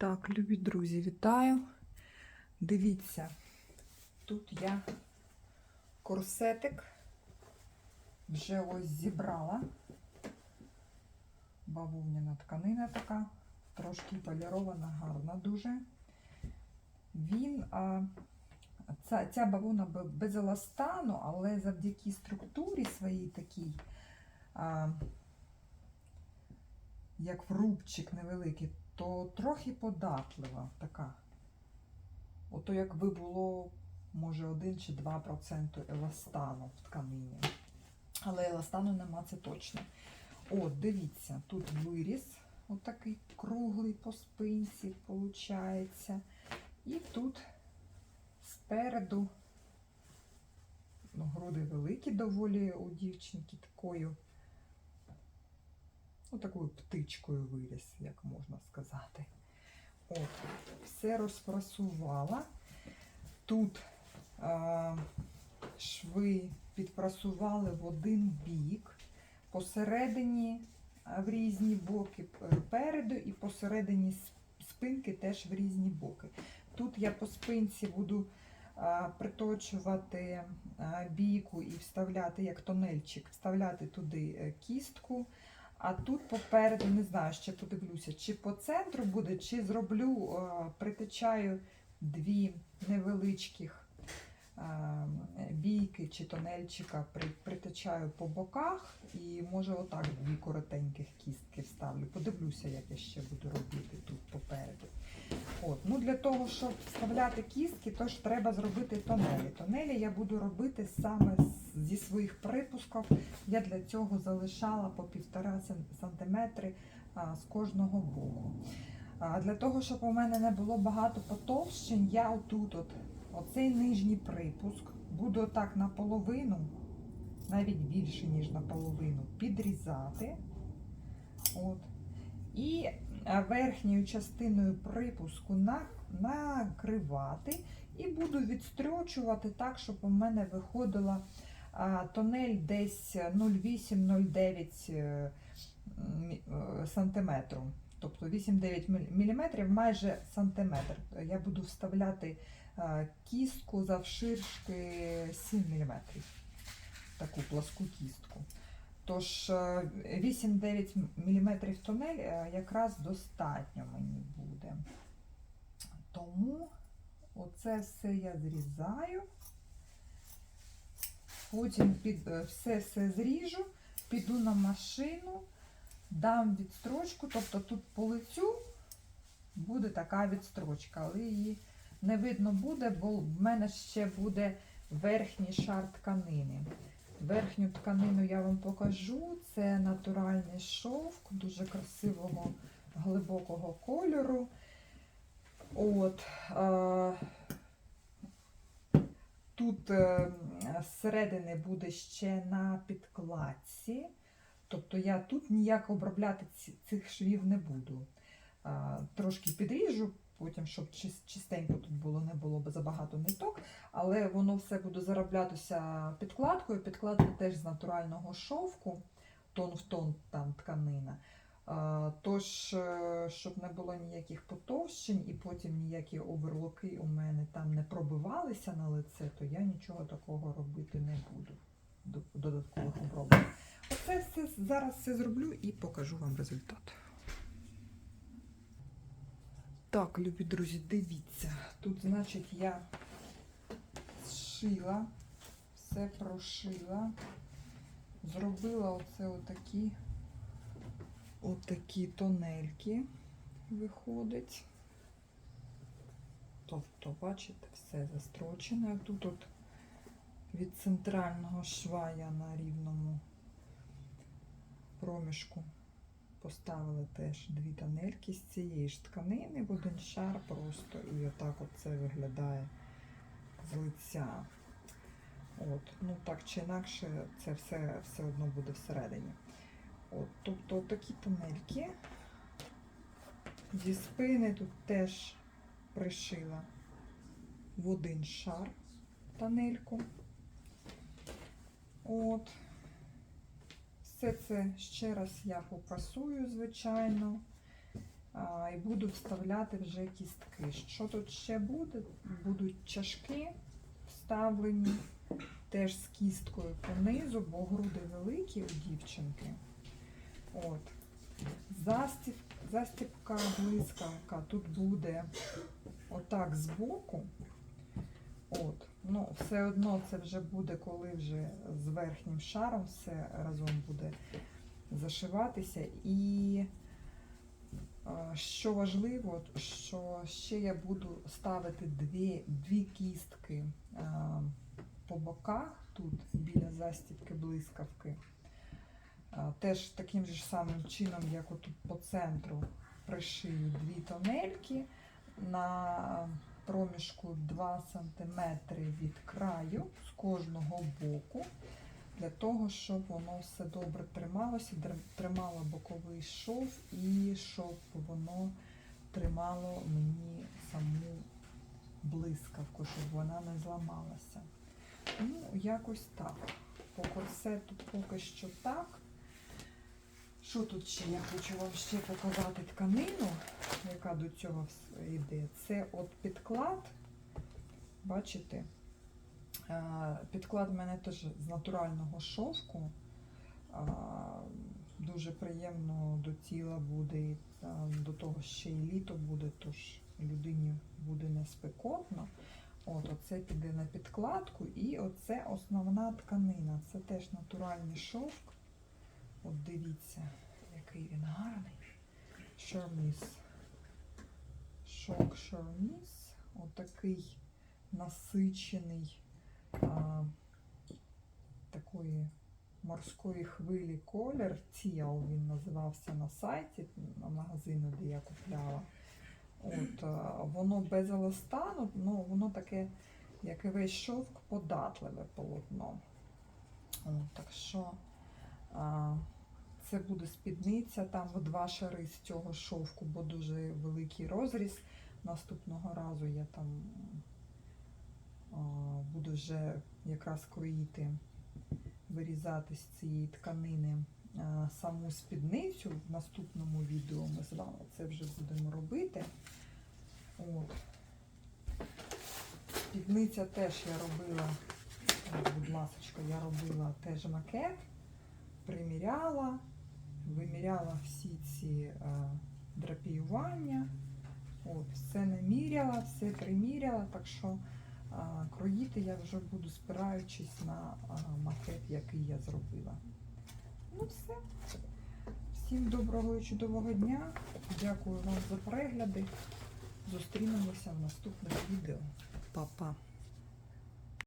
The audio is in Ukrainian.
Так, любі друзі, вітаю. Дивіться, тут я корсетик вже ось зібрала. Бавовняна тканина така, трошки полірована, гарна дуже. Він, а, ця, ця бавовна без еластану, але завдяки структурі своїй такій, а, як врубчик невеликий, то трохи податлива така. Ото якби було, може, 1 чи 2% еластану в тканині. Але еластану нема, це точно. От, дивіться, тут виріз, отакий круглий по спинці, виходить. І тут спереду ну, груди великі доволі у дівчинки такою ну, такою птичкою виріс, як можна сказати. От, все розпрасувала. Тут а, шви підпрасували в один бік, посередині в різні боки переду і посередині спинки теж в різні боки. Тут я по спинці буду а, приточувати а, бійку і вставляти як тонельчик, вставляти туди е, кістку. А тут попереду не знаю, ще подивлюся, чи по центру буде, чи зроблю, е, притичаю дві невеличких е, бійки чи тонельчика, притичаю по боках і може отак дві коротеньких кістки вставлю. Подивлюся, як я ще буду робити тут попереду. От. Ну, для того, щоб вставляти кістки, то ж треба зробити тонелі. Тонелі я буду робити саме з- зі своїх припусків. Я для цього залишала по півтора сантиметри з кожного боку. Для того, щоб у мене не було багато потовщень, я отут, от, оцей нижній припуск, буду так наполовину, навіть більше, ніж наполовину, підрізати. От. І верхньою частиною припуску накривати і буду відстрочувати так, щоб у мене виходила тонель десь 0,8-0,9 е, е, сантиметру. Тобто 8-9 міліметрів, майже сантиметр. Я буду вставляти е, кістку завширшки 7 міліметрів. Таку пласку кістку. Тож е, 8-9 мм тунель е, якраз достатньо мені буде. Тому оце все я зрізаю. Потім під, е, все все зріжу, піду на машину, дам відстрочку, тобто тут по лицю буде така відстрочка, але її не видно буде, бо в мене ще буде верхній шар тканини. Верхню тканину я вам покажу. Це натуральний шовк, дуже красивого глибокого кольору. От, е, тут е, зсередини буде ще на підкладці. Тобто я тут ніяк обробляти цих швів не буду. Е, трошки підріжу, потім, щоб чистенько тут було, не було забагато ниток але воно все буде зароблятися підкладкою. Підкладка теж з натурального шовку, тон в тон там тканина. Тож, е, щоб не було ніяких потовщень і потім ніякі оверлоки у мене там не пробивалися на лице, то я нічого такого робити не буду. до- Додаткових обробок. Оце все зараз все зроблю і покажу вам результат. Так, любі друзі, дивіться. Тут, значить, я зшила, все прошила, зробила оце отакі, отакі тонельки виходить. Тобто, бачите, все застрочене. Тут от від центрального шва я на рівному проміжку поставила теж дві тонельки з цієї ж тканини в один шар просто і отак от це виглядає з лиця. От, ну так чи інакше, це все, все одно буде всередині. От, тобто такі тонельки. Зі спини тут теж пришила в один шар тонельку. От. Все це ще раз я попрасую, звичайно. І буду вставляти вже кістки. Що тут ще буде? Будуть чашки вставлені, теж з кісткою понизу, бо груди великі у дівчинки. От. Застіб, застібка блискавка тут буде отак збоку. От. Ну, все одно це вже буде, коли вже з верхнім шаром все разом буде зашиватися. І що важливо, що ще я буду ставити дві, дві кістки по боках, тут біля застібки блискавки. Теж таким же самим чином, як отут по центру пришию дві тонельки на проміжку 2 см від краю з кожного боку, для того, щоб воно все добре трималося, тримало боковий шов і щоб воно тримало мені саму блискавку, щоб вона не зламалася. Ну, якось так. По корсету поки що так. Що тут ще? Я хочу вам ще показати тканину, яка до цього йде. Це от підклад. Бачите? Підклад в мене теж з натурального шовку. Дуже приємно до тіла буде, до того ще й літо буде, тож людині буде не спекотно. От, оце піде на підкладку, і оце основна тканина. Це теж натуральний шовк. От дивіться, який він гарний. Шарміс. Шок шарміс. Отакий насичений а, такої морської хвилі колір. Тіал він називався на сайті на магазину, де я купляла. От, а, воно без еластану, ну воно таке, як і весь шовк, податливе полотно. От, так що це буде спідниця, там два шари з цього шовку, бо дуже великий розріз. Наступного разу я там буду вже якраз кроїти, вирізати з цієї тканини саму спідницю. В наступному відео ми з вами це вже будемо робити. От. Спідниця теж я робила, будь ласка, я робила теж макет, приміряла, виміряла всі ці е, драпіювання. От, все наміряла, все приміряла, так що а, кроїти я вже буду спираючись на а, макет, який я зробила. Ну все. Всім доброго і чудового дня. Дякую вам за перегляди. Зустрінемося в наступних відео. Па-па.